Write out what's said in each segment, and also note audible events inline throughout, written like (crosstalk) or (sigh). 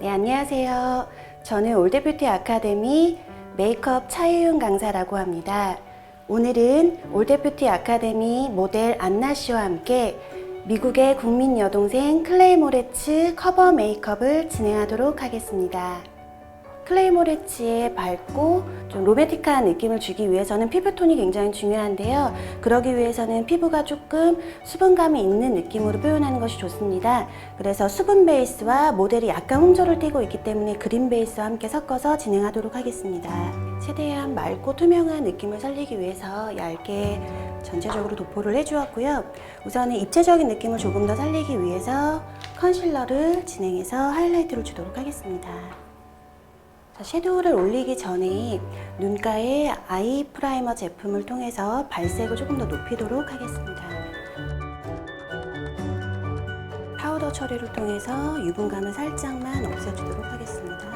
네, 안녕하세요. 저는 올드뷰티 아카데미 메이크업 차유윤 강사라고 합니다. 오늘은 올드뷰티 아카데미 모델 안나 씨와 함께 미국의 국민 여동생 클레이 모레츠 커버 메이크업을 진행하도록 하겠습니다. 클레이 모레츠의 밝고 좀 로맨틱한 느낌을 주기 위해서는 피부톤이 굉장히 중요한데요. 그러기 위해서는 피부가 조금 수분감이 있는 느낌으로 표현하는 것이 좋습니다. 그래서 수분 베이스와 모델이 약간 홍조를 띠고 있기 때문에 그린 베이스와 함께 섞어서 진행하도록 하겠습니다. 최대한 맑고 투명한 느낌을 살리기 위해서 얇게 전체적으로 도포를 해주었고요. 우선은 입체적인 느낌을 조금 더 살리기 위해서 컨실러를 진행해서 하이라이트를 주도록 하겠습니다. 자, 섀도우를 올리기 전에 눈가에 아이 프라이머 제품을 통해서 발색을 조금 더 높이도록 하겠습니다. 파우더 처리를 통해서 유분감을 살짝만 없애주도록 하겠습니다.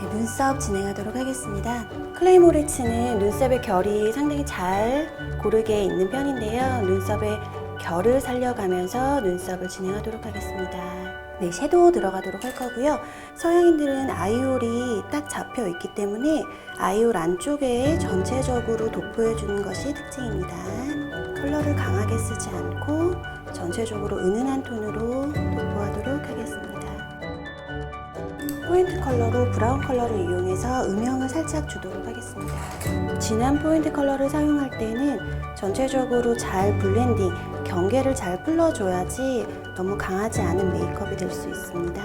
네, 눈썹 진행하도록 하겠습니다. 클레이 모리츠는 눈썹의 결이 상당히 잘 고르게 있는 편인데요. 눈썹의 결을 살려가면서 눈썹을 진행하도록 하겠습니다. 네, 섀도우 들어가도록 할 거고요. 서양인들은 아이홀이 딱 잡혀 있기 때문에 아이홀 안쪽에 전체적으로 도포해 주는 것이 특징입니다. 컬러를 강하게 쓰지 않고 전체적으로 은은한 톤으로 포인트 컬러로 브라운 컬러를 이용해서 음영을 살짝 주도록 하겠습니다. 진한 포인트 컬러를 사용할 때는 전체적으로 잘 블렌딩, 경계를 잘 풀러줘야지 너무 강하지 않은 메이크업이 될 수 있습니다.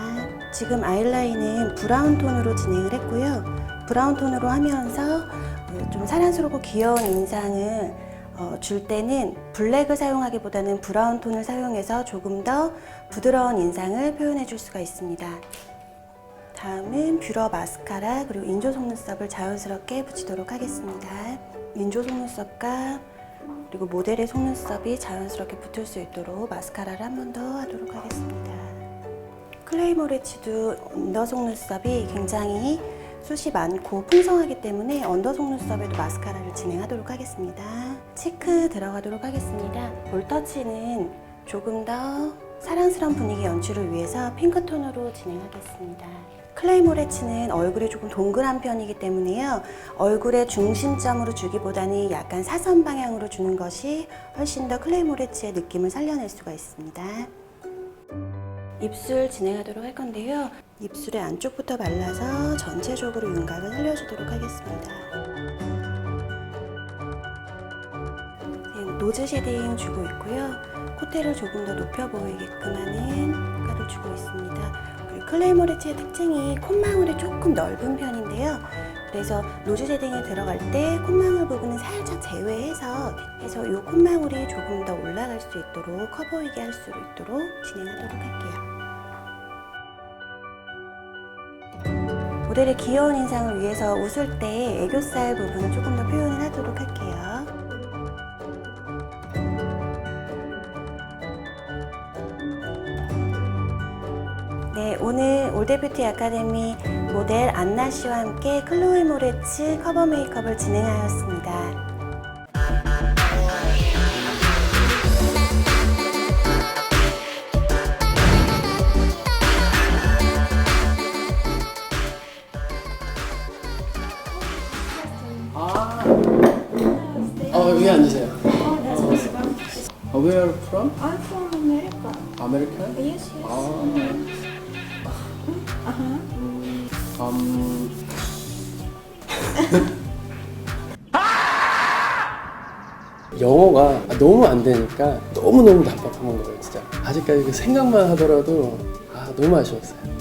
지금 아이라인은 브라운 톤으로 진행을 했고요. 브라운 톤으로 하면서 좀 사랑스럽고 귀여운 인상을 어, 줄 때는 블랙을 사용하기보다는 브라운 톤을 사용해서 조금 더 부드러운 인상을 표현해 줄 수가 있습니다. 다음은 뷰러 마스카라 그리고 인조 속눈썹을 자연스럽게 붙이도록 하겠습니다. 인조 속눈썹과 그리고 모델의 속눈썹이 자연스럽게 붙을 수 있도록 마스카라를 한 번 더 하도록 하겠습니다. 클레이 모레치도 언더 속눈썹이 굉장히 숱이 많고 풍성하기 때문에 언더 속눈썹에도 마스카라를 진행하도록 하겠습니다. 치크 들어가도록 하겠습니다. 볼터치는 조금 더 사랑스러운 분위기 연출을 위해서 핑크톤으로 진행하겠습니다. 클레이 모레치는 얼굴이 조금 동그란 편이기 때문에요. 얼굴의 중심점으로 주기보다는 약간 사선 방향으로 주는 것이 훨씬 더 클레이 모레치의 느낌을 살려낼 수가 있습니다. 입술 진행하도록 할 건데요. 입술의 안쪽부터 발라서 전체적으로 윤곽을 살려주도록 하겠습니다. 네, 노즈 쉐딩 주고 있고요. 콧대를 조금 더 높여 보이게끔 하는 클레이 모레츠의 특징이 콧망울이 조금 넓은 편인데요. 그래서 노즈 쉐딩에 들어갈 때 콧망울 부분은 살짝 제외해서 해서 이 콧망울이 조금 더 올라갈 수 있도록 커 보이게 할 수 있도록 진행하도록 할게요. 모델의 귀여운 인상을 위해서 웃을 때 애교살 부분을 조금 더 표현을 하도록 할게요. 네, 오늘 올드뷰티 아카데미 모델 안나 씨와 함께 클로이 모레츠 커버 메이크업을 진행하였습니다. 아, 어 여기 앉으세요. 어, from? I'm from America. American? Yes, yes. 아, 음, (laughs) 영어가 너무 안 되니까 너무 너무 답답한 거예요, 진짜. 아직까지 그 생각만 하더라도 아 너무 아쉬웠어요.